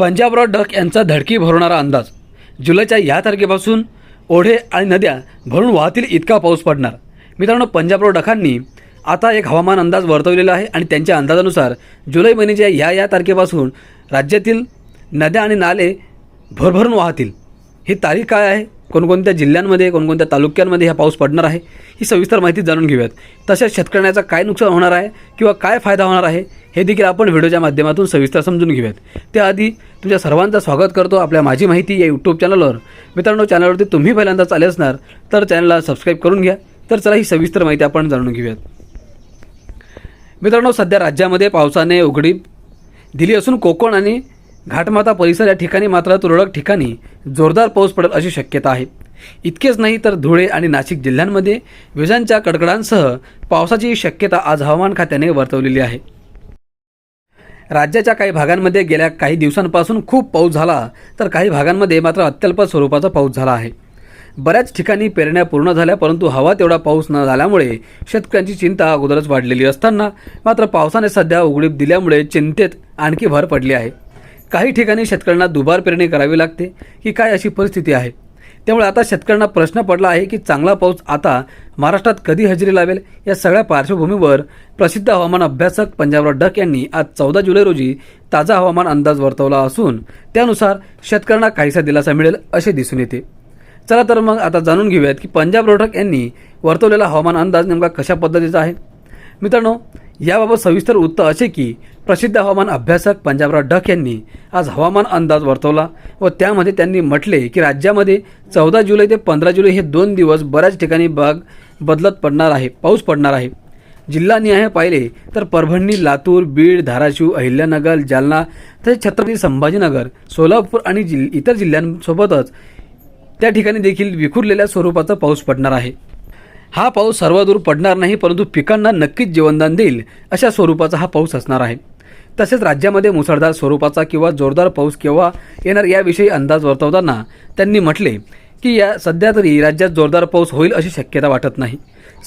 Panjabrao duck यांचा धडकी भरवणारा अंदाज. जुलैच्या या तारखेपासून ओढे आणि नद्या भरून वाहतील इतका पाऊस पडणार. मित्रांनो पंजाबराव डकांनी आता एक हवामान अंदाज वर्तवलेला आहे आणि त्यांच्या अंदाजानुसार जुलै महिन्याच्या या या तारखेपासून राज्यातील नद्या आणि नाले भरभरून वाहतील. ही तारीख काय आहे? कोणकोणत्या जिल्ह्यांमध्ये कोणकोणत्या तालुक्यांमध्ये हा पाऊस पडणार आहे ही सविस्तर माहिती जाणून घेऊयात. तसेच शेतकऱ्यांचा काय नुकसान होणार आहे किंवा काय फायदा होणार आहे हे देखील आपण व्हिडिओच्या माध्यमातून सविस्तर समजून घेऊयात. त्याआधी तुमच्या सर्वांचं स्वागत करतो आपल्या माझी माहिती या यूट्यूब चॅनलवर. मित्रांनो चॅनलवरती तुम्ही पहिल्यांदाच आले असणार तर चॅनलला सबस्क्राईब करून घ्या. तर चला ही सविस्तर माहिती आपण जाणून घेऊयात. मित्रांनो सध्या राज्यामध्ये पावसाने उघडी दिली असून कोकण आणि घाटमाता परिसर या ठिकाणी मात्र तुरळक ठिकाणी जोरदार पाऊस पडेल अशी शक्यता आहे. इतकेच नाही तर धुळे आणि नाशिक जिल्ह्यांमध्ये विजांच्या कडकडांसह पावसाची शक्यता आज हवामान खात्याने वर्तवलेली आहे. राज्याच्या काही भागांमध्ये गेल्या काही दिवसांपासून खूप पाऊस झाला तर काही भागांमध्ये मात्र अत्यल्प स्वरूपाचा पाऊस झाला आहे. बऱ्याच ठिकाणी पेरण्या पूर्ण झाल्या परंतु हवा तेवढा पाऊस न झाल्यामुळे शेतकऱ्यांची चिंता अगोदरच वाढलेली असताना मात्र पावसाने सध्या उघडीप दिल्यामुळे चिंतेत आणखी भर पडली आहे. काही ठिकाणी शेतकऱ्यांना दुबार पेरणी करावी लागते. की काय अशी परिस्थिती आहे? त्यामुळे आता शेतकऱ्यांना प्रश्न पडला आहे की चांगला पाऊस आता महाराष्ट्रात कधी हजेरी लावेल? या सगळ्या पार्श्वभूमीवर प्रसिद्ध हवामान अभ्यासक पंजाबराव डक यांनी आज चौदा जुलै रोजी ताजा हवामान अंदाज वर्तवला असून त्यानुसार शेतकऱ्यांना काहीसा दिलासा मिळेल असे दिसून येते. चला तर मग आता जाणून घेऊयात की पंजाब रोडक यांनी वर्तवलेला हवामान अंदाज नेमका कशा पद्धतीचा आहे? मित्रांनो याबाबत सविस्तर वृत्त असे की प्रसिद्ध हवामान अभ्यासक पंजाबराव डक यांनी आज हवामान अंदाज वर्तवला व त्यामध्ये त्यांनी म्हटले की राज्यामध्ये चौदा जुलै ते पंधरा जुलै हे दोन दिवस बऱ्याच ठिकाणी बाग बदलत पडणार आहे पाऊस पडणार आहे. जिल्हानिहाय पाहिले तर परभणी लातूर बीड धाराशिव अहिल्यानगर जालना तसेच छत्रपती संभाजीनगर सोलापूर आणि जिल इतर जिल्ह्यांसोबतच त्या ठिकाणी देखील विखुरलेल्या स्वरूपाचा पाऊस पडणार आहे. हा पाऊस सर्वदूर पडणार नाही परंतु पिकांना नक्कीच जीवनदान देईल अशा स्वरूपाचा हा पाऊस असणार आहे. तसेच राज्यामध्ये मुसळधार स्वरूपाचा किंवा जोरदार पाऊस केव्हा येणार याविषयी अंदाज वर्तवताना त्यांनी म्हटले की या सध्या तरी राज्यात जोरदार पाऊस होईल अशी शक्यता वाटत नाही.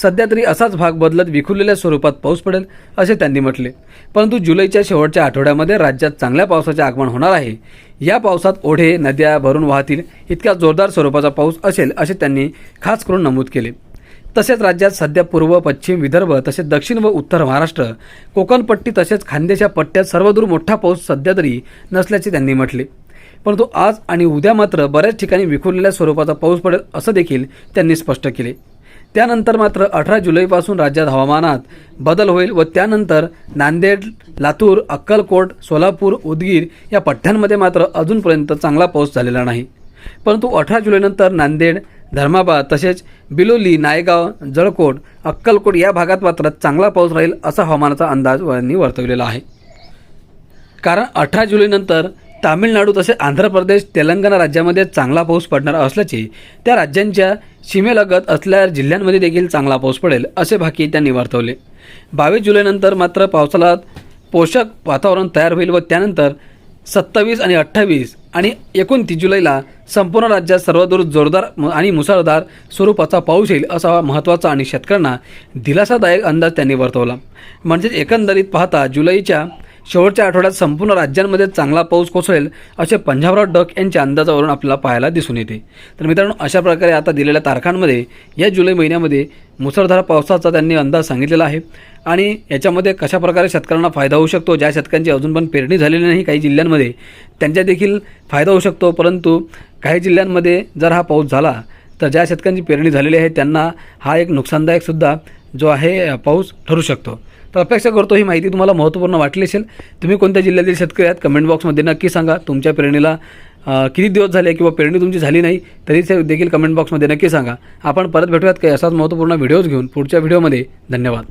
सध्या तरी असाच भाग बदलत विखुरलेल्या स्वरूपात पाऊस पडेल असे त्यांनी म्हटले. परंतु जुलैच्या शेवटच्या आठवड्यामध्ये राज्यात चांगल्या पावसाचे आगमन होणार आहे. या पावसात ओढे नद्या भरून वाहतील इतक्या जोरदार स्वरूपाचा पाऊस असेल असे त्यांनी खास करून नमूद केले. तसेच राज्यात सध्या पूर्व पश्चिम विदर्भ तसेच दक्षिण व उत्तर महाराष्ट्र कोकणपट्टी तसेच खानदेशा पट्ट्यात सर्वदूर मोठा पाऊस सध्या तरी नसल्याचे त्यांनी म्हटले. परंतु आज आणि उद्या मात्र बऱ्याच ठिकाणी विखुरलेल्या स्वरूपाचा पाऊस पडेल असं देखील त्यांनी स्पष्ट केले. त्यानंतर मात्र अठरा जुलैपासून राज्यात हवामानात बदल होईल व त्यानंतर नांदेड लातूर अक्कलकोट सोलापूर उदगीर या पठ्ठ्यांमध्ये मात्र अजूनपर्यंत चांगला पाऊस झालेला नाही. परंतु अठरा जुलैनंतर नांदेड धर्माबाद तसेच बिलोली नायगाव जळकोट अक्कलकोट या भागात मात्र चांगला पाऊस राहील असा हवामानाचा अंदाज यांनी वर्तवलेला आहे. कारण अठरा जुलैनंतर तामिळनाडू तसेच आंध्र प्रदेश तेलंगणा राज्यामध्ये चांगला पाऊस पडणार असल्याचे त्या राज्यांच्या सीमेलगत असलेल्या जिल्ह्यांमध्ये देखील चांगला पाऊस पडेल असे भाकी त्यांनी वर्तवले. बावीस जुलैनंतर मात्र पावसाला पोषक वातावरण तयार होईल व त्यानंतर सत्तावीस आणि अठ्ठावीस आणि एकोणतीस जुलैला संपूर्ण राज्यात सर्वदूर जोरदार म- आणि मुसळधार स्वरूपाचा पाऊस येईल असा महत्त्वाचा आणि शेतकऱ्यांना दिलासादायक अंदाज त्यांनी वर्तवला. म्हणजेच एकंदरीत पाहता जुलैच्या शेवटच्या आठवड्यात संपूर्ण राज्यांमध्ये चांगला पाऊस कोसळेल असे पंजाबराव डक यांच्या अंदाजावरून आपल्याला पाहायला दिसून येते. तर मित्रांनो अशा प्रकारे आता दिलेल्या तारखांमध्ये या जुलै महिन्यामध्ये मुसळधार पावसाचा त्यांनी अंदाज सांगितलेला आहे. आणि याच्यामध्ये कशा प्रकारे शेतकऱ्यांना फायदा होऊ शकतो ज्या शेतकऱ्यांची अजून पण पेरणी झालेली नाही काही जिल्ह्यांमध्ये त्यांच्या देखील फायदा होऊ शकतो. परंतु काही जिल्ह्यांमध्ये जर हा पाऊस झाला तर ज्या शेतकऱ्यांची पेरणी झालेली आहे त्यांना हा एक नुकसानदायकसुद्धा जो आहे पाऊस ठरू शकतो. तर अपेक्षा करतो ही माहिती तुम्हाला महत्त्वपूर्ण वाटली असेल. तुम्ही कोणत्या जिल्ह्यातील शेतकरी आहात? कमेंट बॉक्समध्ये नक्की सांगा. तुमच्या पेरणीला किती दिवस झाले किंवा पेरणी तुमची झाली नाही तरी ते देखील कमेंट बॉक्समध्ये नक्की सांगा. आपण परत भेटूयात काही असाच महत्त्वपूर्ण व्हिडिओज घेऊन पुढच्या व्हिडिओमध्ये धन्यवाद.